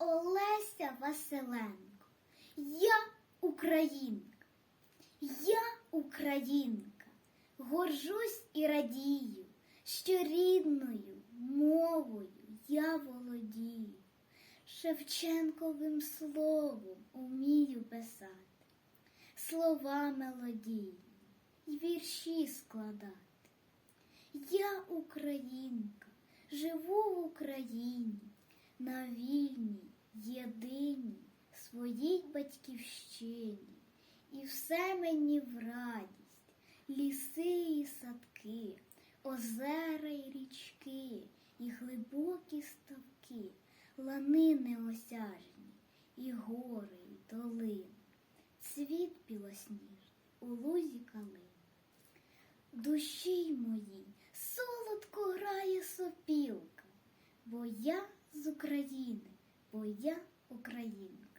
Олеся Василенко. Я українка. Я українка. Горжусь і радію, що рідною мовою я володію. Шевченковим словом умію писати, слова мелодійні й вірші складати. Я українка, живу в Україні, на вільній, єдиній своїй батьківщині, і все мені в радість, ліси і садки, озера й річки, і глибокі ставки, лани неосяжні, і гори, і долини, цвіт білосніжний у лузі калини. Душі моїй солодко грає сопілка, бо я з України, бо я українка.